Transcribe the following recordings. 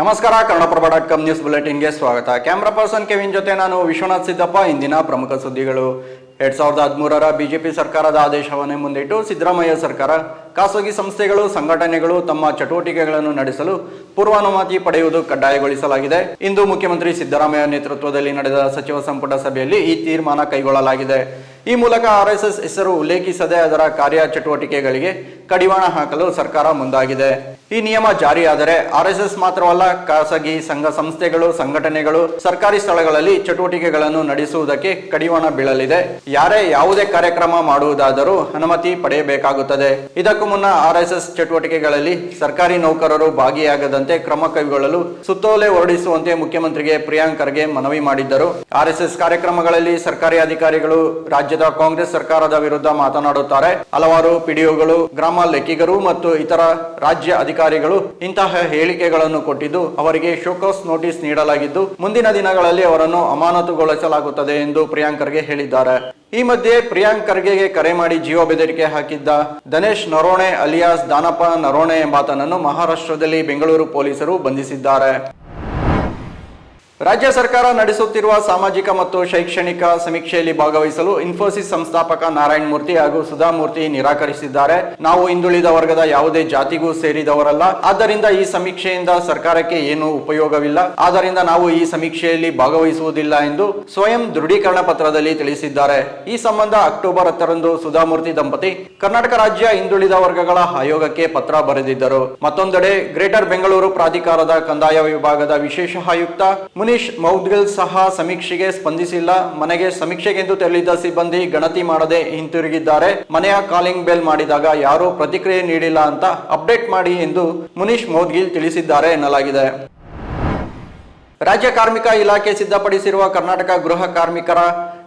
ನಮಸ್ಕಾರ, Kannadaprabha dot com news ಬುಲೆಟಿನ್ಗೆ ಸ್ವಾಗತ. ಕ್ಯಾಮ್ರಾ ಪರ್ಸನ್ ಕೆವಿನ್ ಜೊತೆ ನಾನು ವಿಶ್ವನಾಥ್ ಸಿದ್ದಪ್ಪ, ಇಂದಿನ ಪ್ರಮುಖ ಸುದ್ದಿಗಳು. ಎರಡ್ ಸಾವಿರದ ಹದಿಮೂರರ ಬಿಜೆಪಿ ಸರ್ಕಾರದ ಆದೇಶವನ್ನೇ ಮುಂದಿಟ್ಟು ಸಿದ್ದರಾಮಯ್ಯ ಸರ್ಕಾರ ಖಾಸಗಿ ಸಂಸ್ಥೆಗಳು, ಸಂಘಟನೆಗಳು ತಮ್ಮ ಚಟುವಟಿಕೆಗಳನ್ನು ನಡೆಸಲು ಪೂರ್ವಾನುಮತಿ ಪಡೆಯುವುದು ಕಡ್ಡಾಯಗೊಳಿಸಲಾಗಿದೆ. ಇಂದು ಮುಖ್ಯಮಂತ್ರಿ ಸಿದ್ದರಾಮಯ್ಯ ನೇತೃತ್ವದಲ್ಲಿ ನಡೆದ ಸಚಿವ ಸಂಪುಟ ಸಭೆಯಲ್ಲಿ ಈ ತೀರ್ಮಾನ ಕೈಗೊಳ್ಳಲಾಗಿದೆ. ಈ ಮೂಲಕ ಆರ್ಎಸ್ಎಸ್ ಹೆಸರು ಉಲ್ಲೇಖಿಸದೆ ಅದರ ಕಾರ್ಯ ಚಟುವಟಿಕೆಗಳಿಗೆ ಕಡಿವಾಣ ಹಾಕಲು ಸರ್ಕಾರ ಮುಂದಾಗಿದೆ. ಈ ನಿಯಮ ಜಾರಿಯಾದರೆ ಆರ್ಎಸ್ಎಸ್ ಮಾತ್ರವಲ್ಲ, ಖಾಸಗಿ ಸಂಘ ಸಂಸ್ಥೆಗಳು, ಸಂಘಟನೆಗಳು, ಸರ್ಕಾರಿ ಸ್ಥಳಗಳಲ್ಲಿ ಚಟುವಟಿಕೆಗಳನ್ನು ನಡೆಸುವುದಕ್ಕೆ ಕಡಿವಾಣ ಬೀಳಲಿದೆ. ಯಾರೇ ಯಾವುದೇ ಕಾರ್ಯಕ್ರಮ ಮಾಡುವುದಾದರೂ ಅನುಮತಿ ಪಡೆಯಬೇಕಾಗುತ್ತದೆ. ಇದಕ್ಕೂ ಮುನ್ನ ಆರ್ಎಸ್ಎಸ್ ಚಟುವಟಿಕೆಗಳಲ್ಲಿ ಸರ್ಕಾರಿ ನೌಕರರು ಭಾಗಿಯಾಗದಂತೆ ಕ್ರಮ ಕೈಗೊಳ್ಳಲು ಸುತ್ತೋಲೆ ಹೊರಡಿಸುವಂತೆ ಮುಖ್ಯಮಂತ್ರಿಗೆ ಪ್ರಿಯಾಂಕ್ ಖರ್ಗೆ ಮನವಿ ಮಾಡಿದ್ದರು. ಆರ್ಎಸ್ಎಸ್ ಕಾರ್ಯಕ್ರಮಗಳಲ್ಲಿ ಸರ್ಕಾರಿ ಅಧಿಕಾರಿಗಳು, ರಾಜ್ಯದ ಕಾಂಗ್ರೆಸ್ ಸರ್ಕಾರದ ವಿರುದ್ಧ ಮಾತನಾಡುತ್ತಾರೆ. ಹಲವಾರು ಪಿಡಿಒಗಳು, ಗ್ರಾಮ ಲೆಕ್ಕಿಗರು ಮತ್ತು ಇತರ ರಾಜ್ಯ ಅಧಿಕಾರಿಗಳು ಇಂತಹ ಹೇಳಿಕೆಗಳನ್ನು ಕೊಟ್ಟಿದ್ದು, ಅವರಿಗೆ ಶೋಕಾಸ್ ನೋಟಿಸ್ ನೀಡಲಾಗಿದ್ದು, ಮುಂದಿನ ದಿನಗಳಲ್ಲಿ ಅವರನ್ನು ಅಮಾನತುಗೊಳಿಸಲಾಗುತ್ತದೆ ಎಂದು ಪ್ರಿಯಾಂಕ್ ಖರ್ಗೆ ಹೇಳಿದ್ದಾರೆ. ಈ ಮಧ್ಯೆ ಪ್ರಿಯಾಂಕ್ ಖರ್ಗೆಗೆ ಕರೆ ಮಾಡಿ ಜೀವ ಬೆದರಿಕೆ ಹಾಕಿದ್ದ ದನೇಶ್ ನರೋಣೆ ಅಲಿಯಾಸ್ ದಾನಪ್ಪ ನರೋಣೆ ಎಂಬಾತನನ್ನು ಮಹಾರಾಷ್ಟ್ರದಲ್ಲಿ ಬೆಂಗಳೂರು ಪೊಲೀಸರು ಬಂಧಿಸಿದ್ದಾರೆ. ರಾಜ್ಯ ಸರ್ಕಾರ ನಡೆಸುತ್ತಿರುವ ಸಾಮಾಜಿಕ ಮತ್ತು ಶೈಕ್ಷಣಿಕ ಸಮೀಕ್ಷೆಯಲ್ಲಿ ಭಾಗವಹಿಸಲು ಇನ್ಫೋಸಿಸ್ ಸಂಸ್ಥಾಪಕ ನಾರಾಯಣ ಮೂರ್ತಿ ಹಾಗೂ ಸುಧಾಮೂರ್ತಿ ನಿರಾಕರಿಸಿದ್ದಾರೆ. ನಾವು ಹಿಂದುಳಿದ ವರ್ಗದ ಯಾವುದೇ ಜಾತಿಗೂ ಸೇರಿದವರಲ್ಲ. ಆದ್ದರಿಂದ ಈ ಸಮೀಕ್ಷೆಯಿಂದ ಸರ್ಕಾರಕ್ಕೆ ಏನು ಉಪಯೋಗವಿಲ್ಲ. ಆದ್ದರಿಂದ ನಾವು ಈ ಸಮೀಕ್ಷೆಯಲ್ಲಿ ಭಾಗವಹಿಸುವುದಿಲ್ಲ ಎಂದು ಸ್ವಯಂ ದೃಢೀಕರಣ ಪತ್ರದಲ್ಲಿ ತಿಳಿಸಿದ್ದಾರೆ. ಈ ಸಂಬಂಧ ಅಕ್ಟೋಬರ್ ಹತ್ತರಂದು ಸುಧಾಮೂರ್ತಿ ದಂಪತಿ ಕರ್ನಾಟಕ ರಾಜ್ಯ ಹಿಂದುಳಿದ ವರ್ಗಗಳ ಆಯೋಗಕ್ಕೆ ಪತ್ರ ಬರೆದಿದ್ದರು. ಮತ್ತೊಂದೆಡೆ ಗ್ರೇಟರ್ ಬೆಂಗಳೂರು ಪ್ರಾಧಿಕಾರದ ಕಂದಾಯ ವಿಭಾಗದ ವಿಶೇಷ ಆಯುಕ್ತ ಮುನೀಶ್ ಮೌದ್ಗಿಲ್ ಸಹ ಸಮೀಕ್ಷೆಗೆ ಸ್ಪಂದಿಸಿಲ್ಲ. ಮನೆಗೆ ಸಮೀಕ್ಷೆಗೆಂದು ತೆರಳಿದ್ದ ಸಿಬ್ಬಂದಿ ಗಣತಿ ಮಾಡದೆ ಹಿಂತಿರುಗಿದ್ದಾರೆ. ಮನೆಯ ಕಾಲಿಂಗ್ ಬೆಲ್ ಮಾಡಿದಾಗ ಯಾರೂ ಪ್ರತಿಕ್ರಿಯೆ ನೀಡಿಲ್ಲ ಅಂತ ಅಪ್ಡೇಟ್ ಮಾಡಿ ಎಂದು ಮುನೀಶ್ ಮೌದ್ಗಿಲ್ ತಿಳಿಸಿದ್ದಾರೆ ಎನ್ನಲಾಗಿದೆ. ರಾಜ್ಯ ಕಾರ್ಮಿಕ ಇಲಾಖೆ ಸಿದ್ಧಪಡಿಸಿರುವ ಕರ್ನಾಟಕ ಗೃಹ ಕಾರ್ಮಿಕರ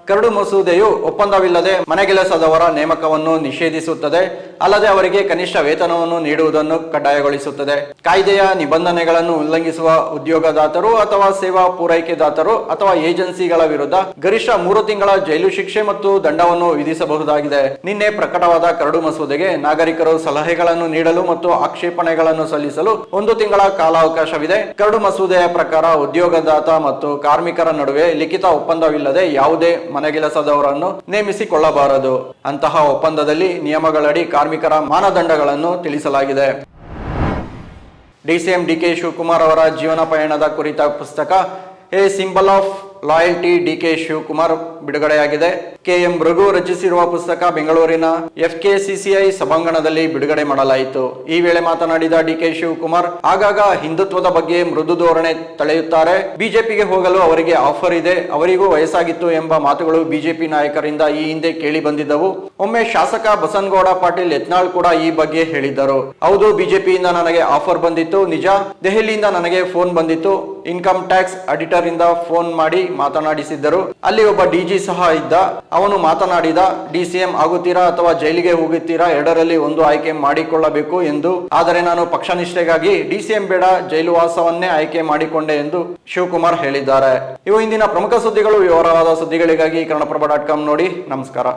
ಕರಡು ಮಸೂದೆಯು ಒಪ್ಪಂದವಿಲ್ಲದೆ ಮನೆಗೆಲಸದವರ ನೇಮಕವನ್ನು ನಿಷೇಧಿಸುತ್ತದೆ, ಅಲ್ಲದೆ ಅವರಿಗೆ ಕನಿಷ್ಠ ವೇತನವನ್ನು ನೀಡುವುದನ್ನು ಕಡ್ಡಾಯಗೊಳಿಸುತ್ತದೆ. ಕಾಯ್ದೆಯ ನಿಬಂಧನೆಗಳನ್ನು ಉಲ್ಲಂಘಿಸುವ ಉದ್ಯೋಗದಾತರು ಅಥವಾ ಸೇವಾ ಪೂರೈಕೆದಾತರು ಅಥವಾ ಏಜೆನ್ಸಿಗಳ ವಿರುದ್ಧ ಗರಿಷ್ಠ ಮೂರು ತಿಂಗಳ ಜೈಲು ಶಿಕ್ಷೆ ಮತ್ತು ದಂಡವನ್ನು ವಿಧಿಸಬಹುದಾಗಿದೆ. ನಿನ್ನೆ ಪ್ರಕಟವಾದ ಕರಡು ಮಸೂದೆಗೆ ನಾಗರಿಕರು ಸಲಹೆಗಳನ್ನು ನೀಡಲು ಮತ್ತು ಆಕ್ಷೇಪಣೆಗಳನ್ನು ಸಲ್ಲಿಸಲು ಒಂದು ತಿಂಗಳ ಕಾಲಾವಕಾಶವಿದೆ. ಕರಡು ಮಸೂದೆಯ ಪ್ರಕಾರ ಉದ್ಯೋಗದಾತ ಮತ್ತು ಕಾರ್ಮಿಕರ ನಡುವೆ ಲಿಖಿತ ಒಪ್ಪಂದವಿಲ್ಲದೆ ಯಾವುದೇ ಮನೆಗೆಲಸದವರನ್ನು ನೇಮಿಸಿಕೊಳ್ಳಬಾರದು. ಅಂತಹ ಒಪ್ಪಂದದಲ್ಲಿ ನಿಯಮಗಳಡಿ ಕಾರ್ಮಿಕರ ಮಾನದಂಡಗಳನ್ನು ತಿಳಿಸಲಾಗಿದೆ. ಡಿಸಿಎಂ ಡಿಕೆ ಶಿವಕುಮಾರ್ ಅವರ ಜೀವನ ಪಯಣದ ಕುರಿತ ಪುಸ್ತಕ, a symbol of loyalty DK Shivakumar ಬಿಡುಗಡೆಯಾಗಿದೆ. ಕೆ ಎಂ ರಘು ರಚಿಸಿರುವ ಪುಸ್ತಕ ಬೆಂಗಳೂರಿನ ಎಫ್ ಕೆ ಸಿಸಿಐ ಸಭಾಂಗಣದಲ್ಲಿ ಬಿಡುಗಡೆ ಮಾಡಲಾಯಿತು. ಈ ವೇಳೆ ಮಾತನಾಡಿದ ಡಿ ಕೆ ಶಿವಕುಮಾರ್, ಆಗಾಗ ಹಿಂದುತ್ವದ ಬಗ್ಗೆ ಮೃದು ಧೋರಣೆ ತಳೆಯುತ್ತಾರೆ. ಬಿಜೆಪಿಗೆ ಹೋಗಲು ಅವರಿಗೆ ಆಫರ್ ಇದೆ. ಅವರಿಗೂ ವಯಸ್ಸಾಗಿತ್ತು ಎಂಬ ಮಾತುಗಳು ಬಿಜೆಪಿ ನಾಯಕರಿಂದ ಈ ಹಿಂದೆ ಕೇಳಿ ಬಂದಿದ್ದವು. ಒಮ್ಮೆ ಶಾಸಕ ಬಸನ್ಗೌಡ ಪಾಟೀಲ್ ಯತ್ನಾಳ್ ಕೂಡ ಈ ಬಗ್ಗೆ ಹೇಳಿದ್ದರು. ಹೌದು, ಬಿಜೆಪಿಯಿಂದ ನನಗೆ ಆಫರ್ ಬಂದಿತ್ತು. ನಿಜ, ದೆಹಲಿಯಿಂದ ನನಗೆ ಫೋನ್ ಬಂದಿತ್ತು. ಇನ್ಕಮ್ ಟ್ಯಾಕ್ಸ್ ಅಡಿಟರ್ ಇಂದ ಫೋನ್ ಮಾಡಿ ಮಾತನಾಡಿಸಿದ್ದರು. ಅಲ್ಲಿ ಒಬ್ಬ ಡಿಜಿ ಸಹ ಇದ್ದ. ಅವನು ಮಾತನಾಡಿದ ಡಿಸಿಎಂ ಆಗುತ್ತೀರಾ ಅಥವಾ ಜೈಲಿಗೆ ಹೋಗುತ್ತೀರಾ ಎರಡರಲ್ಲಿ ಒಂದು ಆಯ್ಕೆ ಮಾಡಿಕೊಳ್ಳಬೇಕು ಎಂದು. ಆದರೆ ನಾನು ಪಕ್ಷ ನಿಷ್ಠೆಗಾಗಿ ಡಿಸಿಎಂ ಬೇಡ ಜೈಲು ವಾಸವನ್ನೇ ಆಯ್ಕೆ ಮಾಡಿಕೊಂಡೆ ಎಂದು ಶಿವಕುಮಾರ್ ಹೇಳಿದ್ದಾರೆ. ಇವು ಇಂದಿನ ಪ್ರಮುಖ ಸುದ್ದಿಗಳು. ವಿವರವಾದ ಸುದ್ದಿಗಳಿಗಾಗಿ ಕನ್ನಡಪ್ರಭ ಡಾಟ್ ಕಾಮ್ ನೋಡಿ. ನಮಸ್ಕಾರ.